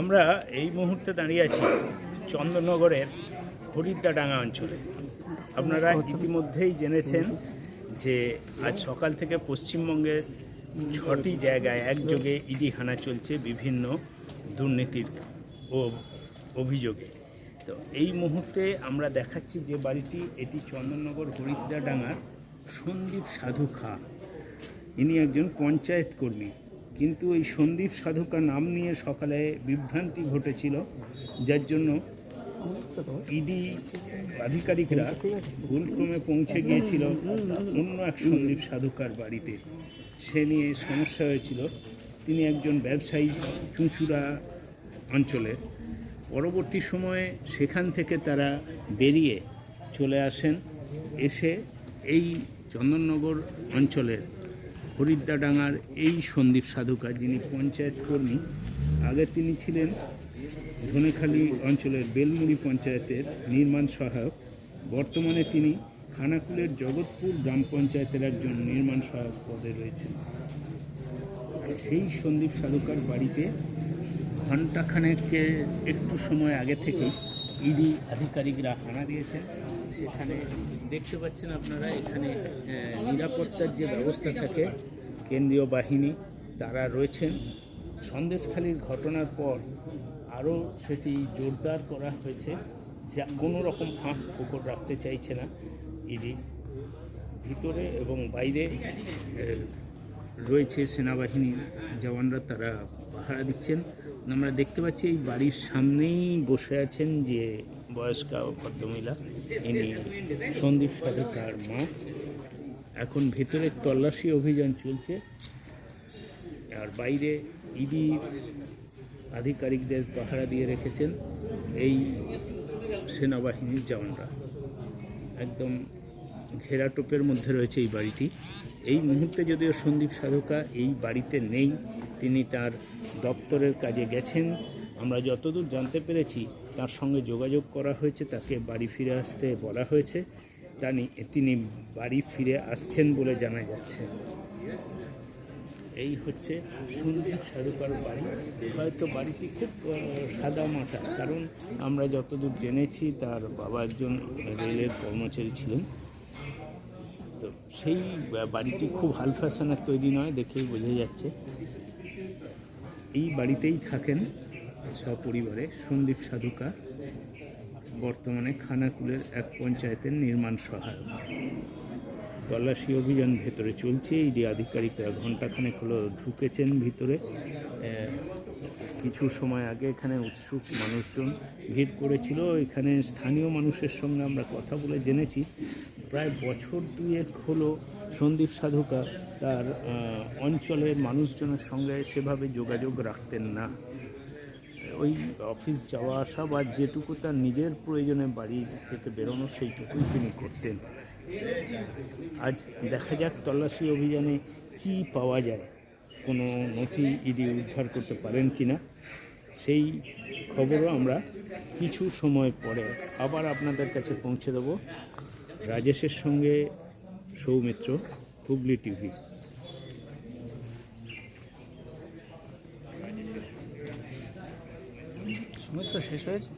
আমরা এই মুহূর্তে দাঁড়িয়ে আছি চন্দননগরের হরিদ্দাডাঙ্গা অঞ্চলে। আপনারা ইতিমধ্যেই জেনেছেন যে আজ সকাল থেকে পশ্চিমবঙ্গের ছটি জায়গায় একযোগে ইডি হানা চলছে বিভিন্ন দুর্নীতির ও অভিযোগে। তো এই মুহূর্তে আমরা দেখাচ্ছি যে বাড়িটি এটি চন্দননগর হরিদ্দাডাঙ্গার সন্দীপ সাধু খা। ইনি একজন পঞ্চায়েত কর্মী। কিন্তু এই সন্দীপ সাধুকা নাম নিয়ে সকালে বিভ্রান্তি ঘটেছিল, যার জন্য ইডি আধিকারিকরা ভুলক্রমে পৌঁছে গিয়েছিল অন্য এক সন্দীপ সাধুকার বাড়িতে। সে নিয়ে সমস্যা হয়েছিল। তিনি একজন ব্যবসায়ী চুঁচুড়া অঞ্চলের। পরবর্তী সময়ে সেখান থেকে তারা বেরিয়ে চলে আসেন। এসে এই চন্দননগর অঞ্চলের হরিদ্দাডাঙ্গার এই সন্দীপ সাধুকা যিনি পঞ্চায়েত কর্মী, আগে তিনি ছিলেন ধনেখালি অঞ্চলের বেলমুড়ি পঞ্চায়েতের নির্মাণ সহায়ক, বর্তমানে তিনি খানাকুলের জগৎপুর গ্রাম পঞ্চায়েতের একজন নির্মাণ সহায়ক পদে রয়েছেন। সেই সন্দীপ সাধুকার বাড়িতে ঘণ্টাখানেকে একটু সময় আগে থেকে ইডি আধিকারিকরা হানা দিয়েছেন। সেখানে দেখতে পাচ্ছেন আপনারা, এখানে নিরাপত্তার যে ব্যবস্থা থাকে, কেন্দ্রীয় বাহিনী, তারা রয়েছেন। সন্দেশখালির ঘটনার পর আরও সেটি জোরদার করা হয়েছে, যা কোনো রকম ফাঁক ফোকর রাখতে চাইছে না ইডি। ভিতরে এবং বাইরে রয়েছে সেনাবাহিনীর জওয়ানরা, তারা পাহারা দিচ্ছেন। আমরা দেখতে পাচ্ছি এই বাড়ির সামনেই বসে আছেন যে বয়স্কা ভদ্রমহিলা, ইনি সন্দীপ সাধুকার মা। এখন ভেতরে তল্লাশি অভিযান চলছে। আর বাইরে ইডি আধিকারিকদের পাহারা দিয়ে রেখেছেন এই সেনাবাহিনীর জওয়ানরা। একদম ঘেরাটোপের মধ্যে রয়েছে এই বাড়িটি। এই মুহূর্তে যদিও সন্দীপ সাধুকা এই বাড়িতে নেই, তিনি তার দপ্তরের কাজে গেছেন। আমরা যতদূর জানতে পেরেছি, তার সঙ্গে যোগাযোগ করা হয়েছে, তাকে বাড়ি ফিরে আসতে বলা হয়েছে। জানি তিনি বাড়ি ফিরে আসছেন বলে জানা যাচ্ছে। এই হচ্ছে সন্দীপ সাধুকার বাড়ি। হয়তো বাড়িটি খুব সাদা মাটা। কারণ আমরা যতদূর জেনেছি, তার বাবা একজন রেলের কর্মচারী ছিলেন। তো সেই বাড়িটি খুব হাল ফ্যাশনের তৈরি নয়, দেখেই বোঝা যাচ্ছে। এই বাড়িতেই থাকেন সপরিবারে সন্দীপ সাধুকা, বর্তমানে খানাকুলের এক পঞ্চায়েতের নির্মাণ সহায়ক। তল্লাশি অভিযান ভেতরে চলছে, ইডি আধিকারিকরা ঘণ্টাখানেক হলো ঢুকেছেন ভিতরে। কিছু সময় আগে এখানে উৎসুক মানুষজন ভিড় করেছিল। এখানে স্থানীয় মানুষের সঙ্গে আমরা কথা বলে জেনেছি। প্রায় বছর দুয়েক হলো সন্দীপ সাধুকা তার অঞ্চলের মানুষজনের সঙ্গে সেভাবে যোগাযোগ রাখতেন না। ওই অফিস যাওয়া আসা বা যেটুকু তার নিজের প্রয়োজনে বাড়ি থেকে বেরোনো, সেইটুকুই তিনি করতেন। আজ দেখা যাক তল্লাশি অভিযানে কি পাওয়া যায়। কোনো নথি ইডি উদ্ধার করতে পারেন কি না সেই খবরও আমরা কিছু সময় পরে আবার আপনাদের কাছে পৌঁছে দেব। রাজেশের সঙ্গে সৌমিত্র, হুগলি টিভি। সময় তো শেষ হয়েছে